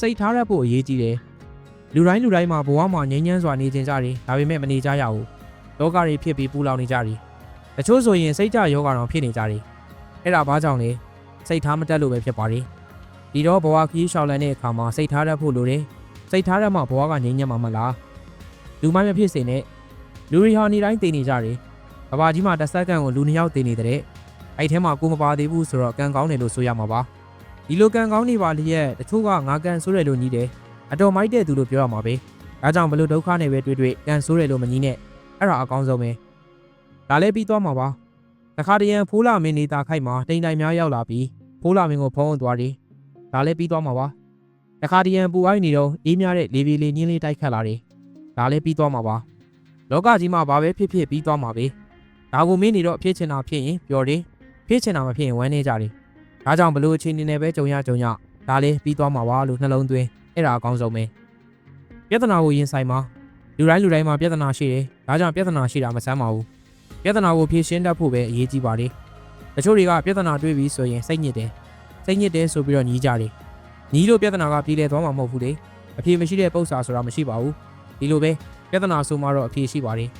စိတ်ထားရဖို့အရေးကြီးတယ်လူတိုင်းလူတိုင်းမှာဘဝမှာငြိမ်းချမ်းစွာနေကြကြတယ်ဒါပေမဲ့မနေကြရဘူးလောကတွေဖြစ်ပြီးပူလောင်နေကြတယ်တချို့ဆိုရင်စိတ်ကြယောဂါတော့ဖြစ်နေကြတယ်အဲ့ဒါဘာကြောင့်လဲစိတ်ထားမတက်လို့ပဲဖြစ်ပါတယ်ဒီတော့ဘဝခီးရှောင်လန်းတဲ့အခါမှာစိတ်ထားရဖို့လိုတယ်စိတ်ထားရမှဘဝကငြိမ်းချမ်းမှာမလားလူမိုင်းမဖြစ်စေနဲ့လူတွေဟာနေတိုင်းတည်နေကြတယ်ကဘာကြီးမှာတစ်စက္ကန့်ကိုလူနှစ်ယောက်တည်နေတဲ့အဲ့ထဲမှာကိုမပါသေးဘူးဆိုတော့ကံကောင်းတယ်လို့ဆိုရမှာပါ ဒီလိုကံကောင်းနေပါလျက်တချို့ကငါကံဆိုးတယ်လို့ညီးတယ်အတော်မိုက်တဲ့သူလို့ပြောရမှာပဲဒါကြောင့်ဘလို့ဒုက္ခနဲ့ပဲတွေ့တွေ့ကံဆိုးတယ်လို့မညီးနဲ့အဲ့ဒါအကောင်းဆုံးပဲဒါလည်းပြီးသွားမှာပါတခါတရံဖိုးလာမင်းနေတာခိုက်မှာတိမ်တိုင်များရောက်လာပြီးဖိုးလာမင်းကိုဖုံးအောင်သွားတယ်ဒါလည်းပြီးသွားမှာပါတခါတရံပူအိုက်နေတော့အေးများတဲ့လေပြေလေးညင်းလေးတိုက်ခတ်လာတယ်ဒါလည်းပြီးသွားမှာပါလောကကြီးမှာဘာပဲဖြစ်ဖြစ်ပြီးသွားမှာပဲဒါကိုမင်းနေတော့ဖြစ်ချင်တာဖြစ်ရင်ပြောတယ်ဖြစ်ချင်တာမဖြစ်ရင်ဝမ်းနေကြတယ် ဒါကြောင့်ဘလို့အချိန်နေနဲ့ပဲကြုံရကြုံရဒါလည်းပြီးသွားမှာပါလို့နှလုံးသွင်းအဲ့ဒါအကောင်းဆုံးပဲပြဿနာကိုရင်ဆိုင်မှာလူတိုင်းလူတိုင်းမှာပြဿနာရှိတယ်ဒါကြောင့်ပြဿနာရှိတာမဆမ်းပါဘူးပြဿနာကိုဖြေရှင်းတတ်ဖို့ပဲအရေးကြီးပါတယ်တချို့တွေကပြဿနာတွေးပြီးဆိုရင်စိတ်ညစ်တယ်စိတ်ညစ်တယ်ဆိုပြီးတော့ညီးကြတယ်ညီးလို့ပြဿနာကပြေလည်သွားမှာမဟုတ်ဘူးလေအဖြေမရှိတဲ့ပု္ပ္ပာဆိုတာမရှိပါဘူးဒီလိုပဲပြဿနာဆိုမှတော့အဖြေရှိပါတယ်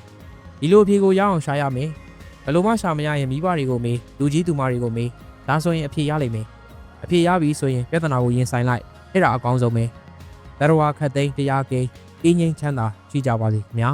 ဒီလိုအဖြေကိုရအောင်ရှာရမယ်ဘယ်လိုမှရှာမရရင်မိဘတွေကိုမေးလူကြီးသူမတွေကိုမေး ဒါဆိုရင်အဖြေရလိမ့်မယ်အဖြေရပြီဆိုရင်ပြဿနာကိုရင်ဆိုင်လိုက်အဲ့ဒါအကောင်းဆုံးပဲတရဝခတ်သိမ်းတရားကိန်းအင်းငိမ့်ချမ်းသာရှိကြပါစေခင်ဗျာ